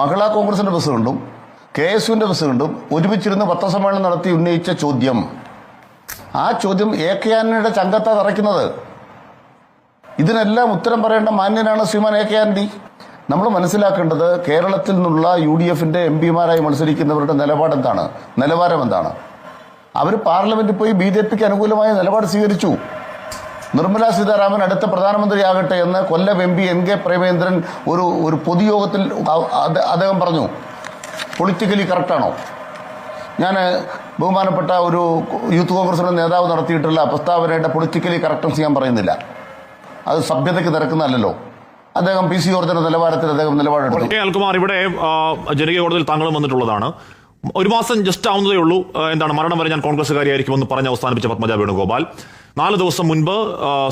മഹിളാ കോൺഗ്രസിന്റെ പ്രസിഡന്റും K S യുവിന്റെ പ്രസിഡന്റും ഒരുമിച്ചിരുന്ന് പത്രസമ്മേളനം നടത്തി ഉന്നയിച്ച ചോദ്യം. ആ ചോദ്യം എ കെ ആന്റണിയുടെ ചങ്കത്താ തറയ്ക്കുന്നത്. ഇതിനെല്ലാം ഉത്തരം പറയേണ്ട മാന്യനാണ് ശ്രീമാൻ എ കെ ആന്റണി. നമ്മൾ മനസ്സിലാക്കേണ്ടത് കേരളത്തിൽ നിന്നുള്ള യു ഡി എഫിന്റെ എം പിമാരായി മത്സരിക്കുന്നവരുടെ നിലപാട് എന്താണ് നിലവാരം എന്താണ് അവർ പാർലമെന്റിൽ പോയി ബി ജെ പിക്ക് അനുകൂലമായ നിലപാട് സ്വീകരിച്ചു. നിർമ്മല സീതാരാമൻ അടുത്ത പ്രധാനമന്ത്രിയാകട്ടെ എന്ന് Kollam M P N K Premendran ഒരു ഒരു പൊതുയോഗത്തിൽ അദ്ദേഹം പറഞ്ഞു. പൊളിറ്റിക്കലി കറക്റ്റാണോ ഞാൻ ബഹുമാനപ്പെട്ട ഒരു യൂത്ത് കോൺഗ്രസിന്റെ നേതാവ് നടത്തിയിട്ടുള്ള പ്രസ്താവനയുടെ പൊളിറ്റിക്കലി കറക്റ്റൻസ് ഞാൻ പറയുന്നില്ല. അത് സഭ്യതയ്ക്ക് നിരക്കുന്നതല്ലോ അദ്ദേഹം പി സി ജോർജിന്റെ നിലവാരത്തിൽ അദ്ദേഹം നിലപാടെടുത്തു. ഇവിടെ ജനകീയ കോടതിയിൽ താങ്കളും വന്നിട്ടുള്ളതാണ്. ഒരു മാസം ജസ്റ്റ് ആവുന്നതേ ഉള്ളൂ. എന്താണ് മരണം വരെ ഞാൻ കോൺഗ്രസ്സുകാരിയായിരിക്കുമെന്ന് പറഞ്ഞ് അവസാനിപ്പിച്ച പത്മജ വേണുഗോപാൽ. നാല് ദിവസം മുൻപ്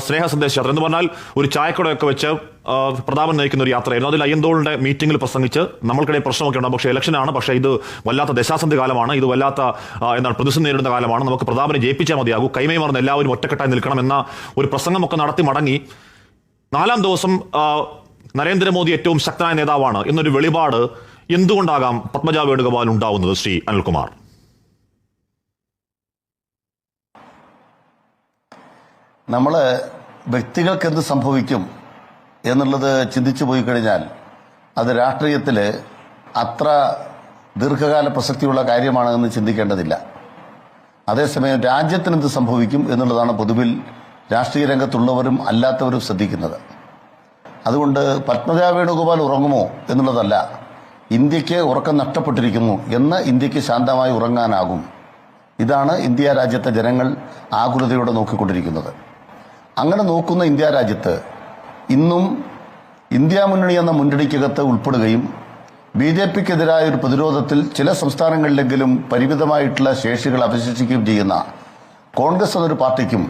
സ്നേഹ സന്ദേശ യാത്ര. എന്ന് പറഞ്ഞാൽ ഒരു ചായക്കടയൊക്കെ വെച്ച് പ്രതാപൻ നയിക്കുന്ന ഒരു യാത്രയായിരുന്നു. അതിൽ അയ്യന്തോളിന്റെ മീറ്റിംഗിൽ പ്രസംഗിച്ച് നമ്മൾക്കിടയിൽ പ്രശ്നമൊക്കെ ഉണ്ടാകും. പക്ഷേ ഇലക്ഷനാണ് പക്ഷേ ഇത് വല്ലാത്ത ദശാസന്ധി കാലമാണ്. ഇത് വല്ലാത്ത എന്താണ് പ്രതിസന്ധി നേരിടുന്ന കാലമാണ്. നമുക്ക് പ്രതാപനെ ജയിപ്പിച്ചാൽ മതിയാകൂ. കൈമൈ മറന്ന് എല്ലാവരും ഒറ്റക്കെട്ടായി നിൽക്കണം എന്ന ഒരു പ്രസംഗമൊക്കെ നടത്തി മടങ്ങി നാലാം ദിവസം നരേന്ദ്രമോദി ഏറ്റവും ശക്തനായ നേതാവാണ് എന്നൊരു വെളിപാട് എന്തുകൊണ്ടാകാം പത്മജ വേണുഗോപാൽ ഉണ്ടാവുന്നത് ശ്രീ അനിൽകുമാർ? നമ്മൾ വ്യക്തികൾക്ക് എന്ത് സംഭവിക്കും എന്നുള്ളത് ചിന്തിച്ചു പോയി കഴിഞ്ഞാൽ അത് രാഷ്ട്രീയത്തിൽ അത്ര ദീർഘകാല പ്രസക്തിയുള്ള കാര്യമാണ് എന്ന് ചിന്തിക്കേണ്ടതില്ല. അതേസമയം രാജ്യത്തിന് എന്ത് സംഭവിക്കും എന്നുള്ളതാണ് പൊതുവിൽ രാഷ്ട്രീയ രംഗത്തുള്ളവരും അല്ലാത്തവരും ശ്രദ്ധിക്കുന്നത്. അതുകൊണ്ട് പത്മജ വേണുഗോപാൽ ഉറങ്ങുമോ എന്നുള്ളതല്ല ഇന്ത്യയ്ക്ക് ഉറക്കം നഷ്ടപ്പെട്ടിരിക്കുന്നു എന്ന് ഇന്ത്യയ്ക്ക് ശാന്തമായി ഉറങ്ങാനാകും. ഇതാണ് ഇന്ത്യ രാജ്യത്തെ ജനങ്ങൾ ആകുലതയോടെ നോക്കിക്കൊണ്ടിരിക്കുന്നത്. അങ്ങനെ നോക്കുന്ന ഇന്ത്യ രാജ്യത്ത് ഇന്നും ഇന്ത്യ മുന്നണി എന്ന മുന്നണിക്കകത്ത് ഉൾപ്പെടുകയും ബി ജെ പിക്കെതിരായ ഒരു പ്രതിരോധത്തിൽ ചില സംസ്ഥാനങ്ങളിലെങ്കിലും പരിമിതമായിട്ടുള്ള ശേഷികൾ അവശേഷിക്കുകയും ചെയ്യുന്ന കോൺഗ്രസ് എന്നൊരു പാർട്ടിക്കും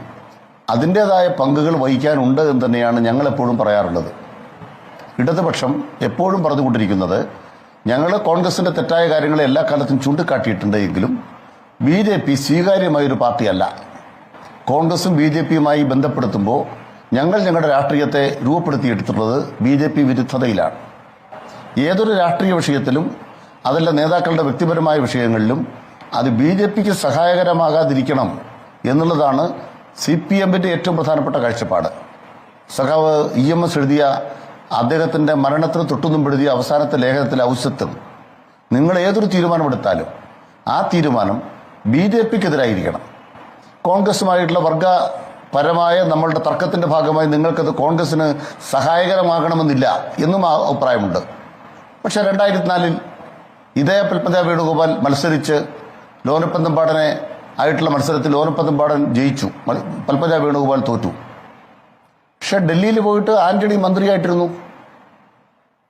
അതിന്റെതായ പങ്കുകൾ വഹിക്കാനുണ്ട് എന്ന് തന്നെയാണ് ഞങ്ങൾ എപ്പോഴും പറയാറുള്ളത്. ഇടതുപക്ഷം എപ്പോഴും പറഞ്ഞുകൊണ്ടിരിക്കുന്നത് ഞങ്ങൾ കോൺഗ്രസിന്റെ തെറ്റായ കാര്യങ്ങളെ എല്ലാ കാലത്തും ചൂണ്ടിക്കാട്ടിയിട്ടുണ്ട് എങ്കിലും ബി ജെ പി സ്വീകാര്യമായൊരു പാർട്ടിയല്ല. കോൺഗ്രസും ബി ജെ പിയുമായി ബന്ധപ്പെടുത്തുമ്പോൾ ഞങ്ങൾ ഞങ്ങളുടെ രാഷ്ട്രീയത്തെ രൂപപ്പെടുത്തിയെടുത്തിട്ടുള്ളത് ബി ജെ പി വിരുദ്ധതയിലാണ്. ഏതൊരു രാഷ്ട്രീയ വിഷയത്തിലും അതല്ല നേതാക്കളുടെ വ്യക്തിപരമായ വിഷയങ്ങളിലും അത് ബി ജെ പിക്ക് സഹായകരമാകാതിരിക്കണം എന്നുള്ളതാണ് സി പി എമ്മിന്റെ ഏറ്റവും പ്രധാനപ്പെട്ട കാഴ്ചപ്പാട്. സഖാവ് ഇ എം എസ് എഴുതിയ അദ്ദേഹത്തിന്റെ മരണത്തിന് തൊട്ടുന്നും എഴുതിയ അവസാനത്തെ ലേഖനത്തിലെ ഔസ്യത്വം നിങ്ങൾ ഏതൊരു തീരുമാനമെടുത്താലും ആ തീരുമാനം ബി ജെ പിക്കെതിരായിരിക്കണം. കോൺഗ്രസുമായിട്ടുള്ള വർഗ പരമായ നമ്മളുടെ തർക്കത്തിന്റെ ഭാഗമായി നിങ്ങൾക്കത് കോൺഗ്രസിന് സഹായകരമാകണമെന്നില്ല എന്നും അഭിപ്രായമുണ്ട്. പക്ഷെ രണ്ടായിരത്തി നാലിൽ ഇതേ പത്മജ വേണുഗോപാൽ മത്സരിച്ച് ലോനപ്പന്തമ്പാടനെ ആയിട്ടുള്ള മത്സരത്തിൽ ലോനപ്പന്തമ്പാടൻ ജയിച്ചു. പത്മജ വേണുഗോപാൽ തോറ്റു. പക്ഷെ ഡൽഹിയിൽ പോയിട്ട് ആന്റണി മന്ത്രിയായിട്ടിരുന്നു.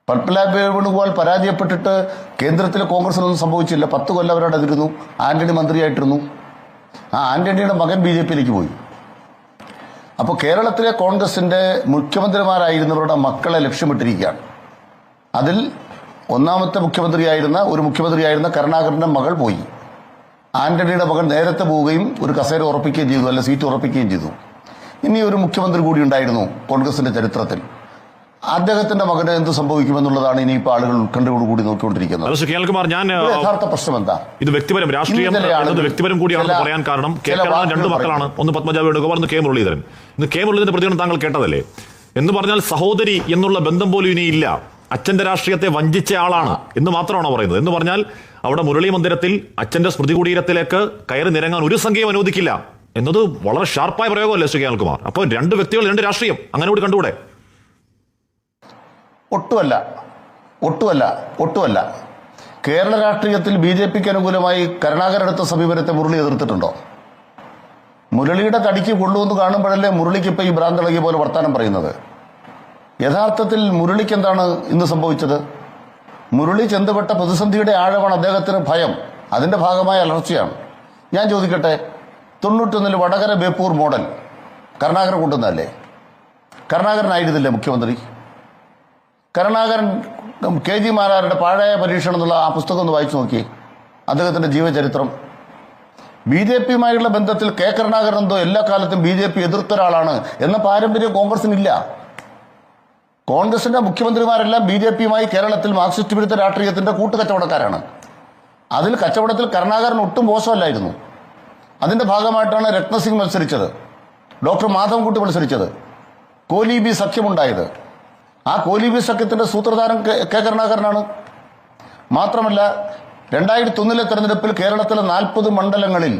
പത്മജ വേണുഗോപാൽ പരാജയപ്പെട്ടിട്ട് കേന്ദ്രത്തിലെ കോൺഗ്രസിനൊന്നും സംഭവിച്ചില്ല. പത്ത് കൊല്ലം അവരവിടെ അതിരുന്നു. ആന്റണി മന്ത്രിയായിട്ടിരുന്നു. ആ ആന്റണിയുടെ മകൻ ബി ജെ പിയിലേക്ക് പോയി. അപ്പോൾ കേരളത്തിലെ കോൺഗ്രസിന്റെ മുഖ്യമന്ത്രിമാരായിരുന്നവരുടെ മക്കളെ ലക്ഷ്യമിട്ടിരിക്കുകയാണ്. അതിൽ ഒന്നാമത്തെ മുഖ്യമന്ത്രിയായിരുന്ന ഒരു മുഖ്യമന്ത്രിയായിരുന്ന കരുണാകരന്റെ മകൾ പോയി. ആന്റണിയുടെ മകൻ നേരത്തെ പോവുകയും ഒരു കസേര ഉറപ്പിക്കുകയും ചെയ്തു അല്ല സീറ്റ് ഉറപ്പിക്കുകയും ചെയ്തു. ഇനി ഒരു മുഖ്യമന്ത്രി കൂടി ഉണ്ടായിരുന്നു കോൺഗ്രസിന്റെ ചരിത്രത്തിൽ. അദ്ദേഹത്തിന്റെ മകന് എന്ത് സംഭവിക്കുമെന്നുള്ളതാണ് ഇനിയിപ്പോൾ ആളുകൾ ഉത്കണ്ഠയോടുകൂടി നോക്കിക്കൊണ്ടിരിക്കുന്നത്. ശ്രീ ഞാൻ യഥാർത്ഥ പ്രശ്നം എന്താ ഇത് വ്യക്തിപരം രാഷ്ട്രീയം വ്യക്തിപരം കൂടിയാണെന്ന് പറയാൻ കാരണം കേരളം രണ്ട് മക്കളാണ്. ഒന്ന് പത്മജ വേണുഗോപാൽ ഒന്ന് കെ മുരളീധരൻ. ഇന്ന് കെ മുരളീധരന്റെ പ്രതികരണം താങ്കൾ കേട്ടതല്ലേ? എന്ന് പറഞ്ഞാൽ സഹോദരി എന്നുള്ള ബന്ധം പോലും ഇനി ഇല്ല. അച്ഛന്റെ രാഷ്ട്രീയത്തെ വഞ്ചിച്ച ആളാണ് എന്ന് മാത്രമാണോ പറയുന്നത്. എന്ന് പറഞ്ഞാൽ അവിടെ മുരളി മന്ദിരത്തിൽ അച്ഛന്റെ സ്മൃതി കുടീരത്തിലേക്ക് കയറി നിരങ്ങാൻ ഒരു സംഖ്യയും അനുവദിക്കില്ല. എന്നത് വളരെ ഷാർപ്പായ പ്രയോഗമല്ലേ ശ്രീ കേൾക്കുമാർ അപ്പൊ അപ്പോൾ രണ്ട് വ്യക്തികൾ രണ്ട് രാഷ്ട്രീയം. അങ്ങനെ കൂടി കണ്ടുകൂടെ? ഒട്ടുമല്ല ഒട്ടുമല്ല ഒട്ടുമല്ല. കേരള രാഷ്ട്രീയത്തിൽ ബി ജെ പിക്ക് അനുകൂലമായി കരുണാകരൻ എടുത്ത സമീപനത്തെ മുരളി എതിർത്തിട്ടുണ്ടോ? മുരളിയുടെ തടിക്ക് കൊള്ളുമെന്ന് കാണുമ്പോഴല്ലേ മുരളിക്ക് ഇപ്പൊ ഈ ഭ്രാന്തളകിയ പോലെ വർത്താനം പറയുന്നത്? യഥാർത്ഥത്തിൽ മുരളിക്ക് എന്താണ് ഇന്ന് സംഭവിച്ചത്? മുരളി ചെന്തപ്പെട്ട പ്രതിസന്ധിയുടെ ആഴമാണ് അദ്ദേഹത്തിന് ഭയം. അതിന്റെ ഭാഗമായ അലർച്ചയാണ്. ഞാൻ ചോദിക്കട്ടെ തൊണ്ണൂറ്റൊന്നിൽ വടകര ബേപ്പൂർ മോഡൽ കരുണാകരൻ കൊണ്ടുവന്നതല്ലേ? കരുണാകരനായിരുന്നില്ലേ മുഖ്യമന്ത്രി? കരുണാകരൻ കെ ജി മാരാരുടെ പാഴായ പരീക്ഷണം എന്നുള്ള ആ പുസ്തകം ഒന്ന് വായിച്ചു നോക്കി അദ്ദേഹത്തിന്റെ ജീവചരിത്രം. ബി ജെ പിയുമായുള്ള ബന്ധത്തിൽ കെ കരുണാകരൻ എന്തോ എല്ലാ കാലത്തും ബി ജെ പി എതിർത്ത ഒരാളാണ് എന്ന പാരമ്പര്യം കോൺഗ്രസിനില്ല. കോൺഗ്രസിന്റെ മുഖ്യമന്ത്രിമാരെല്ലാം ബി ജെ പിയുമായി കേരളത്തിൽ മാർക്സിസ്റ്റ് വിരുദ്ധ രാഷ്ട്രീയത്തിന്റെ കൂട്ടുകച്ചവടക്കാരാണ്. അതിൽ കച്ചവടത്തിൽ കരുണാകരൻ ഒട്ടും മോശമല്ലായിരുന്നു. അതിന്റെ ഭാഗമായിട്ടാണ് രത്നസിംഗ് മത്സരിച്ചത്. ഡോക്ടർ മാധവൻകുട്ടി മത്സരിച്ചത്. കോലി ബി സഖ്യമുണ്ടായത്. ആ കോലീബി സഖ്യത്തിന്റെ സൂത്രധാരൻ കെ കരുണാകരനാണ്. മാത്രമല്ല രണ്ടായിരത്തി ഒന്നിലെ തെരഞ്ഞെടുപ്പിൽ കേരളത്തിലെ നാൽപ്പത് മണ്ഡലങ്ങളിൽ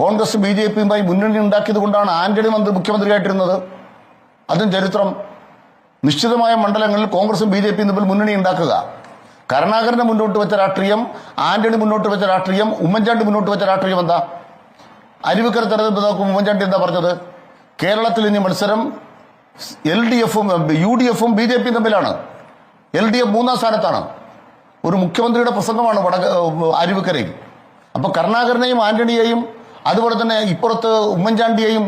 കോൺഗ്രസ് ബി ജെ പിയുമായി മുന്നണി ഉണ്ടാക്കിയത് കൊണ്ടാണ് ആന്റണി മന്ത്രി മുഖ്യമന്ത്രിയായിട്ടിരുന്നത്. അതും ചരിത്രം. നിശ്ചിതമായ മണ്ഡലങ്ങളിൽ കോൺഗ്രസും ബി ജെ പിയും തമ്മിൽ മുന്നണി ഉണ്ടാക്കുക. കരുണാകരനെ മുന്നോട്ട് വെച്ച രാഷ്ട്രീയം ആന്റണി മുന്നോട്ട് വെച്ച രാഷ്ട്രീയം ഉമ്മൻചാണ്ടി മുന്നോട്ട് വെച്ച രാഷ്ട്രീയം എന്താ? അരുവിക്കര തെരഞ്ഞെടുപ്പ് നോക്കും ഉമ്മൻചാണ്ടി എന്താ പറഞ്ഞത്? കേരളത്തിൽ ഇനി മത്സരം എൽ ഡി എഫും യു ഡി എഫും ബി ജെ പിയും തമ്മിലാണ്. എൽ ഡി എഫ് മൂന്നാം സ്ഥാനത്താണ്. ഒരു മുഖ്യമന്ത്രിയുടെ പ്രസംഗമാണ് വടക അരുവിക്കരയിൽ. അപ്പോൾ കരുണാകരനെയും ആന്റണിയെയും അതുപോലെ തന്നെ ഇപ്പുറത്ത് ഉമ്മൻചാണ്ടിയെയും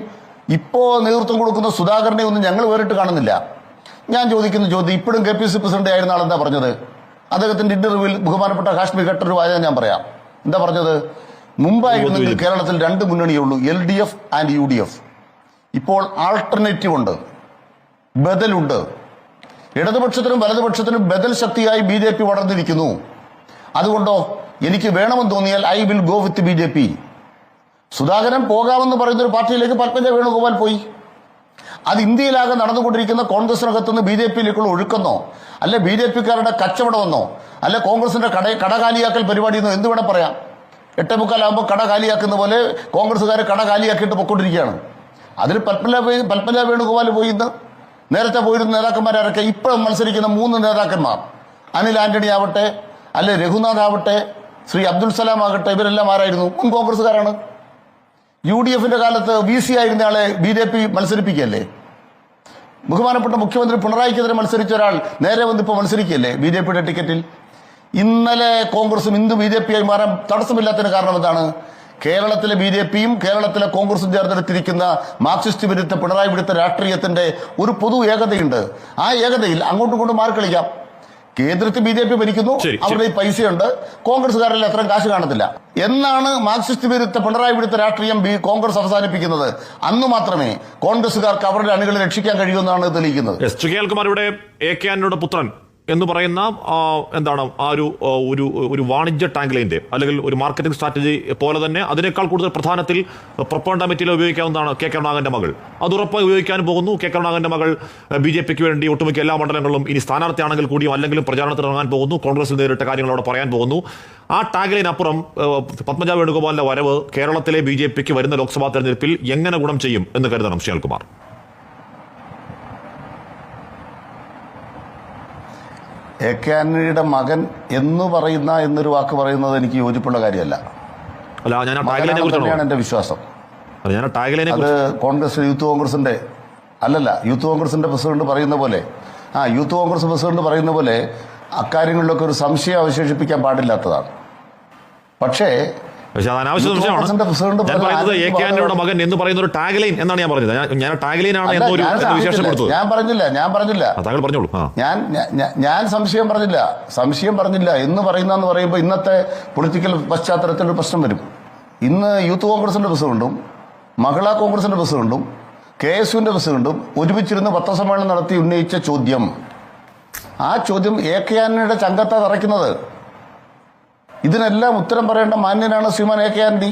ഇപ്പോ നേതൃത്വം കൊടുക്കുന്ന സുധാകരനെയും ഒന്നും ഞങ്ങൾ വേറിട്ട് കാണുന്നില്ല. ഞാൻ ചോദിക്കുന്ന ചോദ്യം ഇപ്പോഴും കെ പി സി പ്രസിഡന്റ് ആയിരുന്ന ആളെന്താ എന്താ പറഞ്ഞത്? അദ്ദേഹത്തിന്റെ ഇന്റർവ്യൂവിൽ ബഹുമാനപ്പെട്ട കാശ്മീർ ഘട്ടൊരു വാചകം ഞാൻ പറയാം. എന്താ പറഞ്ഞത്? മുമ്പായിരുന്നെങ്കിൽ കേരളത്തിൽ രണ്ട് മുന്നണിയേ ഉള്ളൂ L D F and U D F. ഇപ്പോൾ ആൾട്ടർനേറ്റീവ് ഉണ്ട്. ബദലുണ്ട്. ഇടതുപക്ഷത്തിനും വലതുപക്ഷത്തിനും ബദൽ ശക്തിയായി ബി ജെ പി വളർന്നിരിക്കുന്നു. അതുകൊണ്ടോ എനിക്ക് വേണമെന്ന് തോന്നിയാൽ I will go with B J P. Sudhakaran പോകാമെന്ന് പറയുന്ന ഒരു പാർട്ടിയിലേക്ക് പത്മജ വേണുഗോപാൽ പോയി. അത് ഇന്ത്യയിലാകെ നടന്നുകൊണ്ടിരിക്കുന്ന കോൺഗ്രസിനകത്തുനിന്ന് ബി ജെ പിയിലേക്കുള്ള ഒഴുക്കെന്നോ അല്ലെ ബി ജെ പിക്കാരുടെ കച്ചവടമെന്നോ അല്ലെ കോൺഗ്രസിന്റെ കട കടകാലിയാക്കൽ പരിപാടി എന്നോ എന്ത് വേണം പറയാം? എട്ടേ കട കാലിയാക്കുന്ന പോലെ കോൺഗ്രസ്സുകാർ കട കാലിയാക്കിയിട്ട് പൊക്കൊണ്ടിരിക്കുകയാണ്. അതിൽ പോയി- പത്മജ വേണുഗോപാൽ പോയി ഇന്ന്? നേരത്തെ പോയിരുന്ന നേതാക്കന്മാരൊക്കെ ഇപ്പോഴും മത്സരിക്കുന്ന മൂന്ന് നേതാക്കന്മാർ. അനിൽ ആന്റണി ആവട്ടെ അല്ലെ രഘുനാഥ് ആവട്ടെ ശ്രീ അബ്ദുൽ സലാം ആകട്ടെ ഇവരെല്ലാം ആരായിരുന്നു? മുൻ കോൺഗ്രസ്സുകാരാണ്. യു ഡി എഫിന്റെ കാലത്ത് വി സി ആയിരുന്ന ആളെ ബി ജെ പി മത്സരിപ്പിക്കുകയല്ലേ? ബഹുമാനപ്പെട്ട മുഖ്യമന്ത്രി പിണറായിക്കെതിരെ മത്സരിച്ച ഒരാൾ നേരെ വന്ന് ഇപ്പോൾ മത്സരിക്കുകയല്ലേ ബി ജെ പിയുടെ ടിക്കറ്റിൽ? ഇന്നലെ കോൺഗ്രസും ഇന്ന് ബി ജെ പിയായി മാറാൻ തടസ്സമില്ലാത്തതിന് കാരണം എന്താണ്? കേരളത്തിലെ ബി ജെ പിയും കേരളത്തിലെ കോൺഗ്രസും ചേർന്നെടുത്തിരിക്കുന്ന മാർക്സിസ്റ്റ് വിരുദ്ധ പിണറായി വിരുദ്ധ രാഷ്ട്രീയത്തിന്റെ ഒരു പൊതു ഏകതയുണ്ട്. ആ ഏകതയിൽ അങ്ങോട്ടും ഇങ്ങോട്ടും മാറിക്കളിക്കാം കേന്ദ്രത്തിൽ ബി ജെ പി ഭരിക്കുന്നു. അവരുടെ ഈ പൈസയുണ്ട്. കോൺഗ്രസ്സുകാരിൽ അത്രയും കാശ് കാണത്തില്ല. എന്നാണ് മാർക്സിസ്റ്റ് വിരുദ്ധ പിണറായി വിരുദ്ധ രാഷ്ട്രീയം ബി കോൺഗ്രസ് അവസാനിപ്പിക്കുന്നത്. അന്ന് മാത്രമേ കോൺഗ്രസ്സുകാർക്ക് അവരുടെ അണികളെ രക്ഷിക്കാൻ കഴിയുമെന്നാണ് തെളിയിക്കുന്നത്. ഇവിടെ എ കെ ആന്റണിയുടെ പുത്രൻ. എന്ന് പറയുന്ന എന്താണ് ആ ഒരു ഒരു ഒരു വാണിജ്യ ടാങ്ക്ലൈന്റെ അല്ലെങ്കിൽ ഒരു മാർക്കറ്റിംഗ് സ്ട്രാറ്റജി പോലെ തന്നെ അതിനേക്കാൾ കൂടുതൽ പ്രധാനത്തിൽ പ്രൊപ്പണ്ട മെറ്റീരിയൽ ഉപയോഗിക്കാവുന്നതാണ് കെ കരുണാകരന്റെ മകൾ. അത് ഉറപ്പായി ഉപയോഗിക്കാൻ പോകുന്നു. കെ കരുണാകരന്റെ മകൾ ബി ജെ പിക്ക് വേണ്ടി ഒട്ടുമിക്ക എല്ലാ മണ്ഡലങ്ങളിലും ഇനി സ്ഥാനാർത്ഥിയാണെങ്കിൽ കൂടിയും അല്ലെങ്കിലും പ്രചാരണത്തിൽ ഇറങ്ങാൻ പോകുന്നു. കോൺഗ്രസിൽ നേരിട്ട കാര്യങ്ങൾ അവിടെ പറയാൻ പോകുന്നു. ആ ടാഗ്ലൈനപ്പുറം പത്മജ വേണുഗോപാലിന്റെ വരവ് കേരളത്തിലെ ബി ജെ പിക്ക് വരുന്ന ലോക്സഭാ തെരഞ്ഞെടുപ്പിൽ എങ്ങനെ ഗുണം ചെയ്യും എന്ന് കരുതണം ശ്രീകുമാർ എ കെ ആന്റണിയുടെ മകൻ എന്ന് പറയുന്ന എന്നൊരു വാക്ക് പറയുന്നത് എനിക്ക് യോജിപ്പുള്ള കാര്യമല്ല. എന്റെ വിശ്വാസം. അത് കോൺഗ്രസ് യൂത്ത് കോൺഗ്രസിന്റെ അല്ലല്ല യൂത്ത് കോൺഗ്രസിന്റെ പ്രസിഡന്റ് പറയുന്ന പോലെ ആ യൂത്ത് കോൺഗ്രസ് പ്രസിഡന്റ് പറയുന്ന പോലെ അക്കാര്യങ്ങളിലൊക്കെ ഒരു സംശയം അവശേഷിപ്പിക്കാൻ പാടില്ലാത്തതാണ്. പക്ഷേ പക്ഷെ അത് അനാവശ്യ സംശയമാണ്. ഞാൻ പറയുന്നത് എ കെ ആന്റണിയുടെ മകൻ എന്ന് പറയുന്ന ഒരു ടാഗ് ലൈൻ എന്നാണ് ഞാൻ പറഞ്ഞത്. ഞാൻ- ടാഗ് ലൈൻ ആണ് എന്നൊരു വിശേഷം. കൊടുത്തത് ഞാൻ പറഞ്ഞില്ല ഞാൻ പറഞ്ഞില്ല. താങ്കൾ പറഞ്ഞോളൂ. ഞാൻ ഞാൻ സംശയം പറഞ്ഞില്ല. സംശയം പറഞ്ഞില്ല. എന്ന് പറയുന്നതെന്ന് പറയുമ്പോൾ ഇന്നത്തെ പൊളിറ്റിക്കൽ പശ്ചാത്തലത്തിൽ ഒരു പ്രശ്നം വരും. ഇന്ന് യൂത്ത് കോൺഗ്രസിന്റെ പ്രസിഡന്റും മഹിളാ കോൺഗ്രസിന്റെ പ്രസിഡന്റും കെ എസ് യുവിന്റെ പ്രസിഡന്റും ഒരുമിച്ചിരുന്ന് പത്രസമ്മേളനം നടത്തി ഉന്നയിച്ച ചോദ്യം. ആ ചോദ്യം എ കെ ആന്റണിയുടെ ചങ്കത്താ തറയ്ക്കുന്നത്. ഇതിനെല്ലാം ഉത്തരം പറയേണ്ട മാന്യനാണ് ശ്രീമാൻ എ കെ ആന്റി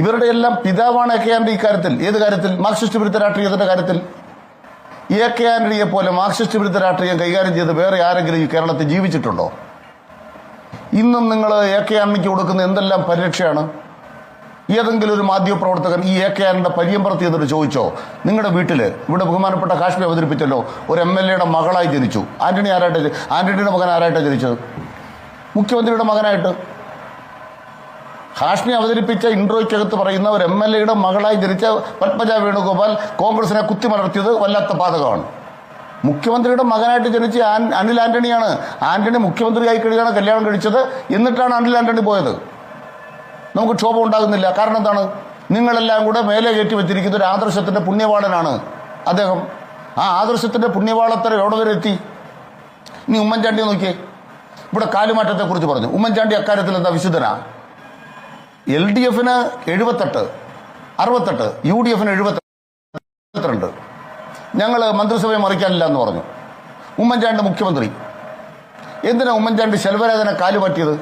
ഇവരുടെ എല്ലാം പിതാവാണ് എ കെ ആന്റി ഇക്കാര്യത്തിൽ. ഏത് കാര്യത്തിൽ? മാർക്സിസ്റ്റ് വിരുദ്ധ രാഷ്ട്രീയത്തിന്റെ കാര്യത്തിൽ. എ കെ ആന്റണിയെ പോലെ മാർക്സിസ്റ്റ് വിരുദ്ധ രാഷ്ട്രീയം കൈകാര്യം ചെയ്ത് വേറെ ആരെങ്കിലും ഈ കേരളത്തിൽ ജീവിച്ചിട്ടുണ്ടോ? ഇന്നും നിങ്ങൾ എ കെ ആന്റണിക്ക് കൊടുക്കുന്ന എന്തെല്ലാം പരിരക്ഷയാണ്? ഏതെങ്കിലും ഒരു മാധ്യമപ്രവർത്തകൻ ഈ എ കെ ആന്റണിയുടെ പര്യമ്പർത്തി എന്നിട്ട് ചോദിച്ചോ? നിങ്ങളുടെ വീട്ടിൽ ഇവിടെ ബഹുമാനപ്പെട്ട കാശ്മീർ അവതരിപ്പിച്ചല്ലോ ഒരു എം എൽ എയുടെ മകളായി ജനിച്ചു. ആന്റണി ആരായിട്ട് ആന്റണിയുടെ മകൻ ആരായിട്ടാണ് ജനിച്ചത്? മുഖ്യമന്ത്രിയുടെ മകനായിട്ട്. ഹാഷ്മി അവതരിപ്പിച്ച ഇൻട്രോയ്ക്കകത്ത് പറയുന്ന ഒരു എം എൽ എയുടെ മകളായി ജനിച്ച പത്മജ വേണുഗോപാൽ കോൺഗ്രസിനെ കുത്തിമലർത്തിയത് വല്ലാത്ത പാതകമാണ് മുഖ്യമന്ത്രിയുടെ മകനായിട്ട് ജനിച്ച അനിൽ ആന്റണിയാണ്. ആന്റണി മുഖ്യമന്ത്രിയായി കഴിയാണ് കല്യാണം കഴിച്ചത്. എന്നിട്ടാണ് അനിൽ ആന്റണി പോയത്. നമുക്ക് ക്ഷോഭം ഉണ്ടാകുന്നില്ല. കാരണം എന്താണ്? നിങ്ങളെല്ലാം കൂടെ മേലെ കയറ്റി വെച്ചിരിക്കുന്ന ഒരു ആദർശത്തിന്റെ പുണ്യവാളനാണ് അദ്ദേഹം. ആ ആദർശത്തിന്റെ പുണ്യവാളത്തര എവിടെ വരെ എത്തി? നീ ഉമ്മൻചാണ്ടിയെ നോക്കിയേ. ഇവിടെ കാലുമാറ്റത്തെ കുറിച്ച് പറഞ്ഞു. ഉമ്മൻചാണ്ടി അക്കാര്യത്തിൽ എന്താ വിശുദ്ധനാ? എൽ ഡി എഫിന് എഴുപത്തെട്ട് അറുപത്തെട്ട് യു ഡി എഫിന് എഴുപത്തെട്ട് ഞങ്ങൾ മന്ത്രിസഭയെ മറിക്കാനില്ല എന്ന് പറഞ്ഞു. ഉമ്മൻചാണ്ടി മുഖ്യമന്ത്രി. എന്തിനാ ഉമ്മൻചാണ്ടി ശെൽവരാജനെ കാലുമാറ്റിയത്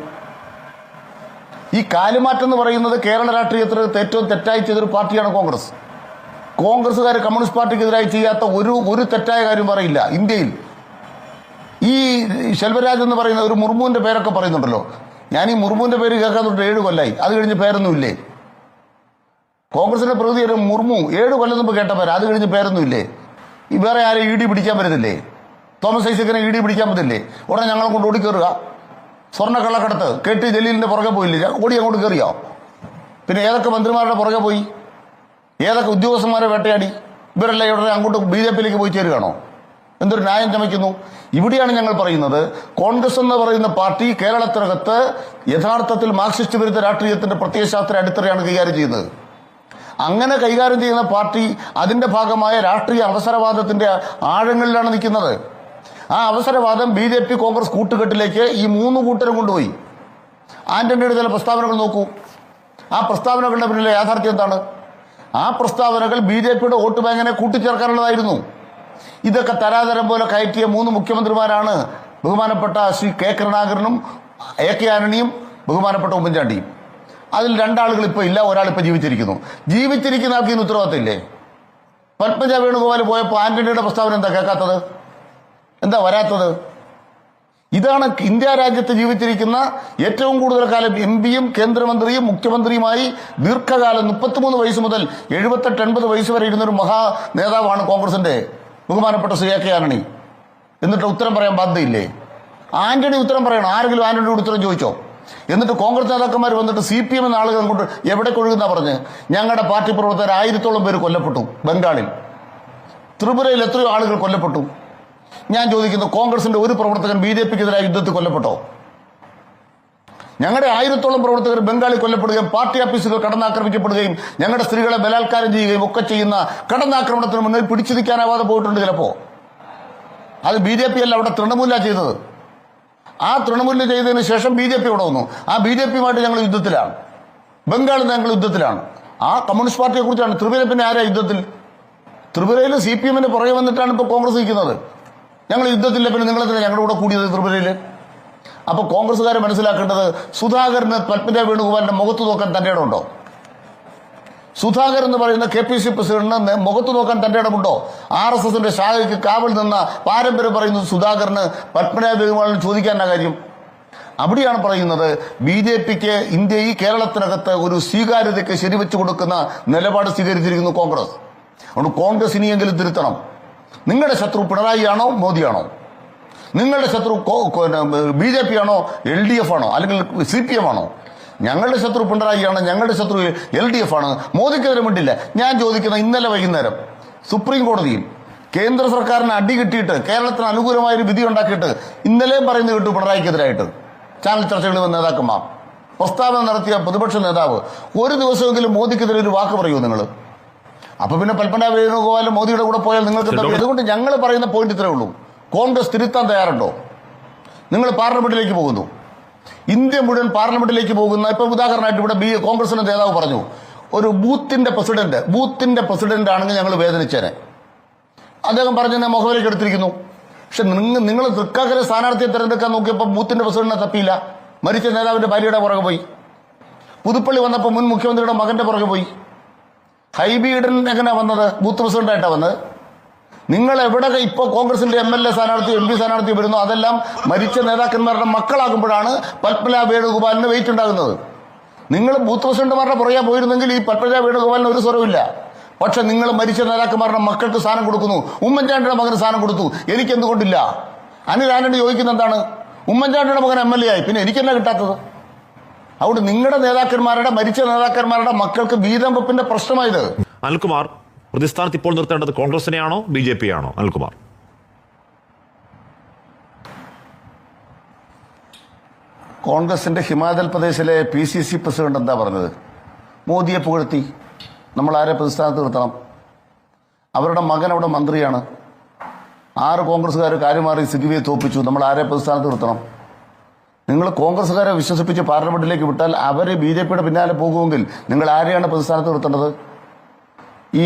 ഈ കാലുമാറ്റം എന്ന് പറയുന്നത് കേരള രാഷ്ട്രീയത്തിൽ ഏറ്റവും തെറ്റായി ചെയ്തൊരു പാർട്ടിയാണ് കോൺഗ്രസ്. കോൺഗ്രസ്സുകാർ കമ്മ്യൂണിസ്റ്റ് പാർട്ടിക്കെതിരായി ചെയ്യാത്ത ഒരു ഒരു തെറ്റായ കാര്യം പറയില്ല. ഇന്ത്യയിൽ ഈ ശെൽവരാജ് എന്ന് പറയുന്ന ഒരു മുർമുവിന്റെ പേരൊക്കെ പറയുന്നുണ്ടല്ലോ. ഞാൻ ഈ മുർമുവിന്റെ പേര് കേൾക്കാൻ തൊട്ട് ഏഴ് കൊല്ലായി. അത് കഴിഞ്ഞ് പേരൊന്നുമില്ലേ? കോൺഗ്രസിന്റെ പ്രകൃതി ഒരു മുർമു ഏഴ് കൊല്ലം മുമ്പ് കേട്ട പേര് അത് കഴിഞ്ഞ് പേരൊന്നുമില്ലേ? ഈ വേറെ ആരെയും ഇ ഡി പിടിക്കാൻ പറ്റത്തില്ലേ? തോമസ് ഐസക്കിനെ ഇ ഡി പിടിക്കാൻ പറ്റില്ലേ ഉടനെ ഞങ്ങളെ കൊണ്ട് ഓടിക്കയറുക സ്വർണ കള്ളക്കടത്ത്. കെ ടി ജലീലിന്റെ പുറകെ പോയില്ലേ? ഓടി അങ്ങോട്ട് കയറിയോ പിന്നെ ഏതൊക്കെ മന്ത്രിമാരുടെ പുറകെ പോയി? ഏതൊക്കെ ഉദ്യോഗസ്ഥന്മാരെ വേട്ടയാടി? ഇവരെല്ലാം ഇവിടെ അങ്ങോട്ട് ബി ജെ പിയിലേക്ക് പോയി ചേരുകയാണോ? എന്തൊരു ന്യായം ചമയ്ക്കുന്നു ഇവിടെയാണ് ഞങ്ങൾ പറയുന്നത് കോൺഗ്രസ് എന്ന് പറയുന്ന പാർട്ടി കേരളത്തിനകത്ത് യഥാർത്ഥത്തിൽ മാർക്സിസ്റ്റ് വിരുദ്ധ രാഷ്ട്രീയത്തിന്റെ പ്രത്യയശാസ്ത്ര അടിത്തറയാണ് കൈകാര്യം ചെയ്യുന്നത്. അങ്ങനെ കൈകാര്യം ചെയ്യുന്ന പാർട്ടി അതിന്റെ ഭാഗമായ രാഷ്ട്രീയ അവസരവാദത്തിന്റെ ആഴങ്ങളിലാണ് നിൽക്കുന്നത്. ആ അവസരവാദം ബി ജെ പി കോൺഗ്രസ് കൂട്ടുകെട്ടിലേക്ക് ഈ മൂന്ന് കൂട്ടരും കൊണ്ടുപോയി. ആന്റണിയുടെ ചില പ്രസ്താവനകൾ നോക്കൂ. ആ പ്രസ്താവനകളുടെ പിന്നിലെ യാഥാർത്ഥ്യം എന്താണ്? ആ പ്രസ്താവനകൾ ബി ജെ പിയുടെ വോട്ട് ബാങ്കിനെ കൂട്ടിച്ചേർക്കാനുള്ളതായിരുന്നു. ഇതൊക്കെ തരാതരം പോലെ കയറ്റിയ മൂന്ന് മുഖ്യമന്ത്രിമാരാണ് ബഹുമാനപ്പെട്ട ശ്രീ കെ കരുണാകരനും എ കെ ആന്റണിയും ബഹുമാനപ്പെട്ട ഉമ്മൻചാണ്ടിയും. അതിൽ രണ്ടാളുകൾ ഇപ്പോൾ ഇല്ല ഒരാൾ ഇപ്പോൾ ജീവിച്ചിരിക്കുന്നു. ജീവിച്ചിരിക്കുന്ന ആൾക്ക് ഇതിന് ഉത്തരവാദിത്തമില്ലേ? പത്മജ വേണുഗോപാൽ പോയപ്പോൾ ആന്റണിയുടെ പ്രസ്താവന എന്താ കേൾക്കാത്തത്? എന്താ വരാത്തത്? ഇതാണ് ഇന്ത്യ രാജ്യത്ത് ജീവിച്ചിരിക്കുന്ന ഏറ്റവും കൂടുതൽ കാലം എം പിയും കേന്ദ്രമന്ത്രിയും മുഖ്യമന്ത്രിയുമായി ദീർഘകാലം മുപ്പത്തിമൂന്ന് വയസ്സ് മുതൽ എഴുപത്തെട്ട് എൺപത് വയസ്സ് വരെ ഇരുന്നൊരു മഹാ നേതാവാണ് കോൺഗ്രസിന്റെ. ബഹുമാനപ്പെട്ട സി എ കെ ആന്റണി എന്നിട്ട് ഉത്തരം പറയാൻ ബാധ്യതയില്ലേ? ആന്റണി ഉത്തരം പറയണം. ആരെങ്കിലും ആന്റണിയോട് ഉത്തരം ചോദിച്ചോ? എന്നിട്ട് കോൺഗ്രസ് നേതാക്കന്മാർ വന്നിട്ട് സി പി എം എന്ന ആളുകൾ കൊണ്ട് എവിടെ കൊഴുകുന്ന പറഞ്ഞ്? ഞങ്ങളുടെ പാർട്ടി പ്രവർത്തകർ ആയിരത്തോളം പേര് കൊല്ലപ്പെട്ടു ബംഗാളിൽ. ത്രിപുരയിൽ എത്രയോ ആളുകൾ കൊല്ലപ്പെട്ടു. ഞാൻ ചോദിക്കുന്നു കോൺഗ്രസിന്റെ ഒരു പ്രവർത്തകൻ ബി ജെ പിക്കെതിരായ യുദ്ധത്തിൽ കൊല്ലപ്പെട്ടോ? ഞങ്ങളുടെ ആയിരത്തോളം പ്രവർത്തകർ ബംഗാളിൽ കൊല്ലപ്പെടുകയും പാർട്ടി ഓഫീസുകൾ കടന്നാക്രമിക്കപ്പെടുകയും ഞങ്ങളുടെ സ്ത്രീകളെ ബലാത്കാരം ചെയ്യുകയും ഒക്കെ ചെയ്യുന്ന കടന്നാക്രമണത്തിന് മുന്നിൽ പിടിച്ചു നിൽക്കാനാവാതെ പോയിട്ടുണ്ട് ചിലപ്പോ. അത് ബി ജെ പി അല്ല അവിടെ തൃണമൂല ചെയ്തത്. ആ തൃണമൂല ചെയ്തതിന് ശേഷം ബി ജെ പി ഇവിടെ വന്നു. ആ ബി ജെ പിയുമായിട്ട് ഞങ്ങൾ യുദ്ധത്തിലാണ്. ബംഗാളിൽ ഞങ്ങൾ യുദ്ധത്തിലാണ്. ആ കമ്മ്യൂണിസ്റ്റ് പാർട്ടിയെ കുറിച്ചാണ്. ത്രിപുര പിന്നെ ആരാ യുദ്ധത്തിൽ? ത്രിപുരയിൽ സി പി എമ്മിന് പുറകെ വന്നിട്ടാണ് ഇപ്പോൾ കോൺഗ്രസ് നിൽക്കുന്നത്. ഞങ്ങൾ യുദ്ധത്തില്ല പിന്നെ നിങ്ങളെന്തിനാ ഞങ്ങളുടെ കൂടെ കൂടിയത് ത്രിപുരയിൽ അപ്പൊ കോൺഗ്രസ്സുകാർ മനസ്സിലാക്കേണ്ടത് സുധാകരന് പത്മജ വേണുഗോപാലിന്റെ മുഖത്ത് നോക്കാൻ തന്റെ ഇടമുണ്ടോ? സുധാകർ എന്ന് പറയുന്ന കെ പി സി പ്രസിഡന്റിന് മുഖത്ത് നോക്കാൻ തന്റെ ഇടമുണ്ടോ? ആർ എസ് എസിന്റെ ശാഖയ്ക്ക് കാവൽ നിന്ന പാരമ്പര്യം പറയുന്നത് സുധാകരന് പത്മനാഭ വേണുഗോപാലിന് ചോദിക്കാനാ കാര്യം. അവിടെയാണ് പറയുന്നത് ബി ജെ പിക്ക് ഇന്ത്യ ഈ കേരളത്തിനകത്ത് ഒരു സ്വീകാര്യതയ്ക്ക് ശരിവെച്ചു കൊടുക്കുന്ന നിലപാട് സ്വീകരിച്ചിരിക്കുന്നു കോൺഗ്രസ്. അതുകൊണ്ട് കോൺഗ്രസ് ഇനിയെങ്കിലും തിരുത്തണം. നിങ്ങളുടെ ശത്രു പിണറായിയാണോ മോദിയാണോ? നിങ്ങളുടെ ശത്രു ബി ജെ പി ആണോ എൽ ഡി എഫ് ആണോ അല്ലെങ്കിൽ സി പി എം ആണോ? ഞങ്ങളുടെ ശത്രു പിണറായിയാണ് ഞങ്ങളുടെ ശത്രു എൽ ഡി എഫ് ആണ്. മോദിക്കെതിരെ മിണ്ടില്ല. ഞാൻ ചോദിക്കുന്ന ഇന്നലെ വൈകുന്നേരം സുപ്രീം കോടതിയിൽ കേന്ദ്ര സർക്കാരിന് അടി കിട്ടിയിട്ട് കേരളത്തിന് അനുകൂലമായ ഒരു വിധി ഉണ്ടാക്കിയിട്ട് ഇന്നലെയും പറയുന്നത് കേട്ടു പിണറായിക്കെതിരായിട്ട്. ചാനൽ ചർച്ചകളിൽ വന്ന നേതാക്കന്മാർ. പ്രസ്താവന നടത്തിയ പ്രതിപക്ഷ നേതാവ് ഒരു ദിവസമെങ്കിലും മോദിക്കെതിരെ ഒരു വാക്ക് പറയൂ നിങ്ങൾ അപ്പൊ പിന്നെ പൽപ്പന വേണുഗോപാലും മോദിയുടെ കൂടെ പോയാൽ നിങ്ങൾക്ക് എന്താ? അതുകൊണ്ട് ഞങ്ങൾ പറയുന്ന പോയിന്റ് ഇത്രേ ഉള്ളൂ. കോൺഗ്രസ് തിരുത്താൻ തയ്യാറുണ്ടോ? നിങ്ങൾ പാർലമെന്റിലേക്ക് പോകുന്നു. ഇന്ത്യ മുഴുവൻ പാർലമെന്റിലേക്ക് പോകുന്ന ഇപ്പൊ ഉദാഹരണമായിട്ട് ഇവിടെ ബി കോൺഗ്രസിന്റെ നേതാവ് പറഞ്ഞു ഒരു ബൂത്തിന്റെ പ്രസിഡന്റ് ബൂത്തിന്റെ പ്രസിഡന്റ് ആണെങ്കിൽ ഞങ്ങൾ വേദനിച്ചേനെ. അദ്ദേഹം പറഞ്ഞ മുഖവിലേക്ക് എടുത്തിരിക്കുന്നു. പക്ഷെ നിങ്ങൾ നിങ്ങൾ തൃക്കാക്കര സ്ഥാനാർത്ഥിയെ തിരഞ്ഞെടുക്കാൻ നോക്കിയപ്പോൾ ബൂത്തിന്റെ പ്രസിഡന്റിനെ തപ്പിയില്ല. മരിച്ച നേതാവിന്റെ ഭാര്യയുടെ പുറകെ പോയി. പുതുപ്പള്ളി വന്നപ്പോൾ മുൻ മുഖ്യമന്ത്രിയുടെ മകന്റെ പുറകെ പോയി. ഹൈബീഡൻ എങ്ങനെയാണ് വന്നത്? ബൂത്ത് പ്രസിഡന്റായിട്ടാണ് വന്നത്? നിങ്ങൾ എവിടെ ഇപ്പോൾ കോൺഗ്രസിന്റെ എം എൽ എ സ്ഥാനാർത്ഥി എം പി സ്ഥാനാർത്ഥി വരുന്നു അതെല്ലാം മരിച്ച നേതാക്കന്മാരുടെ മക്കളാകുമ്പോഴാണ് പത്മനാഭ വേണുഗോപാലിന് വെയിറ്റ് ഉണ്ടാകുന്നത്. നിങ്ങൾ ബൂത്ത് പ്രസിഡന്റുമാരുടെ പുറകെ പോയിരുന്നെങ്കിൽ ഈ പത്മനാഭ വേണുഗോപാലിന് ഒരു സ്വരമില്ല പക്ഷെ നിങ്ങൾ മരിച്ച നേതാക്കന്മാരുടെ മക്കൾക്ക് സ്ഥാനം കൊടുക്കുന്നു ഉമ്മൻചാണ്ടിയുടെ മകന് സ്ഥാനം കൊടുത്തു എനിക്ക് എന്തുകൊണ്ടില്ല? അനിൽ ആന്റണി ചോദിക്കുന്ന എന്താണ്? ഉമ്മൻചാണ്ടിയുടെ മകൻ എം എൽ എ ആയി പിന്നെ എനിക്കെന്നാ കിട്ടാത്തത്? അതുകൊണ്ട് നിങ്ങളുടെ നേതാക്കന്മാരുടെ മരിച്ച നേതാക്കന്മാരുടെ മക്കൾക്ക് വീതം വെപ്പിന്റെ പ്രശ്നമായത്. അനിൽകുമാർ പ്രതിസ്ഥാനത്ത് ഇപ്പോൾ നിർത്തേണ്ടത് കോൺഗ്രസിനെയാണോ ബി ജെ പി ആണോ അനിൽകുമാർ. കോൺഗ്രസിന്റെ ഹിമാചൽ പ്രദേശിലെ പി സി സി പ്രസിഡന്റ് എന്താ പറഞ്ഞത്? മോദിയെ പുകഴ്ത്തി നമ്മൾ ആരെ പ്രതിസ്ഥാനത്ത് നിർത്തണം? അവരുടെ മകൻ അവിടെ മന്ത്രിയാണ്. ആറ് കോൺഗ്രസ്സുകാർ കാര്യമാറി സിഗ്വിയെ തോപ്പിച്ചു. നമ്മൾ ആരെ പ്രതിസ്ഥാനത്ത് നിർത്തണം? നിങ്ങൾ കോൺഗ്രസ്സുകാരെ വിശ്വസിപ്പിച്ച് പാർലമെന്റിലേക്ക് വിട്ടാൽ അവർ ബി ജെ പിയുടെ പിന്നാലെ പോകുമെങ്കിൽ നിങ്ങൾ ആരെയാണ് പ്രതിസ്ഥാനത്ത് നിർത്തേണ്ടത്? ഈ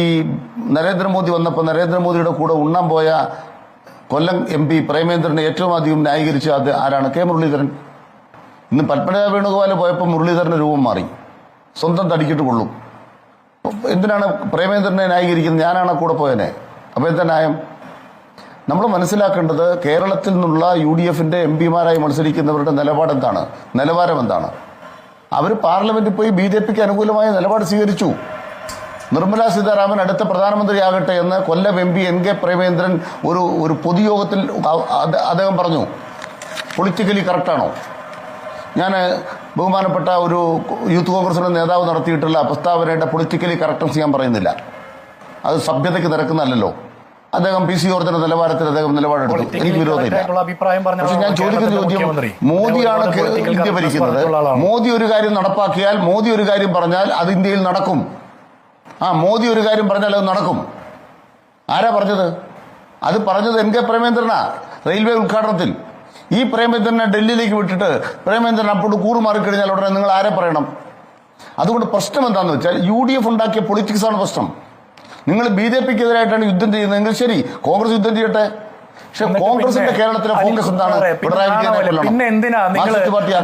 നരേന്ദ്രമോദി വന്നപ്പോൾ നരേന്ദ്രമോദിയുടെ കൂടെ ഉണ്ണാൻ പോയ കൊല്ലം എം പി പ്രേമേന്ദ്രനെ ഏറ്റവും അധികം ന്യായീകരിച്ച അത് ആരാണ്? കെ മുരളീധരൻ. ഇന്ന് പത്മനാഭ വേണുഗോപാൽ പോയപ്പോൾ മുരളീധരന്റെ രൂപം മാറി. സ്വന്തം തടിക്കിട്ട് കൊള്ളും. എന്തിനാണ് പ്രേമേന്ദ്രനെ ന്യായീകരിക്കുന്നത്? ഞാനാണ് കൂടെ പോയനെ. അപ്പോൾ എന്താ ന്യായം? നമ്മൾ മനസ്സിലാക്കേണ്ടത് കേരളത്തിൽ നിന്നുള്ള യു ഡി എഫിന്റെ എം പിമാരായി മത്സരിക്കുന്നവരുടെ നിലപാട് എന്താണ്? നിലവാരം എന്താണ്? അവർ പാർലമെന്റിൽ പോയി ബി ജെ പിക്ക് അനുകൂലമായ നിലപാട് സ്വീകരിച്ചു. നിർമ്മല സീതാരാമൻ അടുത്ത പ്രധാനമന്ത്രിയാകട്ടെ എന്ന് Kollam M P N K Premendran ഒരു ഒരു പൊതുയോഗത്തിൽ അദ്ദേഹം പറഞ്ഞു. പൊളിറ്റിക്കലി കറക്റ്റാണോ ഞാൻ ബഹുമാനപ്പെട്ട ഒരു യൂത്ത് കോൺഗ്രസിന്റെ നേതാവ് നടത്തിയിട്ടുള്ള പ്രസ്താവനയുടെ പൊളിറ്റിക്കലി കറക്റ്റൻസ് ഞാൻ പറയുന്നില്ല. അത് സഭ്യതയ്ക്ക് നിരക്കുന്നതല്ലോ അദ്ദേഹം പി സി ജോർജിന്റെ നിലവാരത്തിൽ അദ്ദേഹം നിലപാടെടുത്തു. എനിക്ക് വിരോധമില്ല. പക്ഷെ ഞാൻ ചോദിക്കുന്ന ചോദ്യം. മോദിയാണ് ഇന്ത്യ ഭരിക്കുന്നത്. മോദി ഒരു കാര്യം നടപ്പാക്കിയാൽ മോദി ഒരു കാര്യം പറഞ്ഞാൽ അത് ഇന്ത്യയിൽ നടക്കും. ആ മോദി ഒരു കാര്യം പറഞ്ഞാൽ അത് നടക്കും. ആരാ പറഞ്ഞത്? അത് പറഞ്ഞത് എം കെ പ്രേമേന്ദ്രനാ റെയിൽവേ ഉദ്ഘാടനത്തിൽ. ഈ പ്രേമേന്ദ്രനെ ഡൽഹിയിലേക്ക് വിട്ടിട്ട് പ്രേമേന്ദ്രൻ അപ്പോൾ കൂറുമാറിക്കഴിഞ്ഞാൽ ഉടനെ നിങ്ങൾ ആരെ പറയണം? അതുകൊണ്ട് പ്രശ്നം എന്താണെന്ന് വെച്ചാൽ യു ഡി എഫ് ഉണ്ടാക്കിയ പൊളിറ്റിക്സ് ആണ് പ്രശ്നം. നിങ്ങൾ ബി ജെ പിക്ക് എതിരായിട്ടാണ് യുദ്ധം ചെയ്യുന്നതെങ്കിൽ ശരി കോൺഗ്രസ് യുദ്ധം ചെയ്യട്ടെ? കോൺഗ്രസിന്റെ കേരളത്തിലെ ഫോക്കസ് എന്താണ്? പിന്നെ എന്തിനാ? നിങ്ങൾ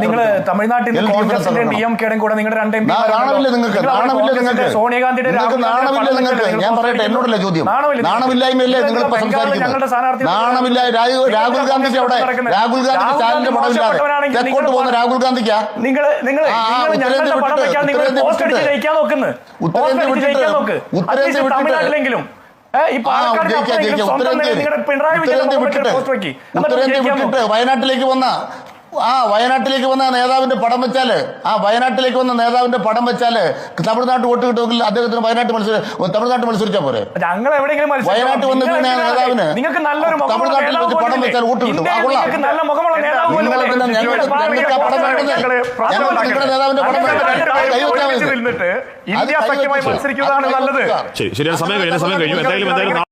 നിങ്ങൾ തമിഴ്നാട്ടിൽ കോൺഗ്രസിന്റെ. ഡി എം കെയുടെ കൂടെ നിങ്ങളുടെ രണ്ട് എം നാ- നാണമില്ല നിങ്ങൾക്ക് നാണമില്ല നിങ്ങൾക്ക്. സോണിയാഗാന്ധിയുടെ നിങ്ങൾക്ക് നാണമില്ല നിങ്ങൾക്ക്. ഞാൻ പറയട്ടെ എന്നോടല്ലേ ചോദ്യം? നാണമില്ലായ്മയല്ലേ നിങ്ങൾ ഇപ്പൊ സംസാരിക്കുന്നത്? നാണമില്ല. രാഹുൽ ഗാന്ധി ഗാന്ധിക്ക് അവിടെ രാഹുൽ ഗാന്ധിക്ക് സ്റ്റാലിന്റെ പടമില്ലാതെ തെക്കോട്ട് പോകുന്ന രാഹുൽ ഗാന്ധിക്കാ? നിങ്ങൾ നിങ്ങൾ ഉത്തരേന്ത്യ വിട്ടിട്ട്, ഉത്തരേന്ത്യ വിട്ടിട്ട്. ഉത്തരേന്ത്യ വിട്ടിട്ട്, വയനാട്ടിലേക്ക് വന്ന ആ വയനാട്ടിലേക്ക് വന്ന നേതാവിന്റെ പടം വെച്ചാൽ ആ വയനാട്ടിലേക്ക് വന്ന നേതാവിന്റെ പടം വെച്ചാൽ തമിഴ്നാട്ട് വോട്ട് കിട്ടുമെങ്കിൽ അദ്ദേഹത്തിന് വയനാട്ട് മത്സര തമിഴ്നാട്ട് മത്സരിച്ചാ പോരെ. വയനാട്ട് വന്ന് പിന്നെ നേതാവിന് നിങ്ങൾക്ക് നല്ലൊരു മുഖമുള്ള തമിഴ്നാട്ടിൽ വെച്ച് പടം വെച്ചാൽ വോട്ട് കിട്ടും. ആ, കൊള്ളാം. ഞങ്ങൾക്ക് ആ പടം വേണ്ടത്? പ്രശ്നം നിങ്ങളുടെ നേതാവിന്റെ പടം വേണ്ടത്? ശരി ശരിയാണ് സമയം കഴിഞ്ഞ സമയം കഴിഞ്ഞു എന്തായാലും എന്തായാലും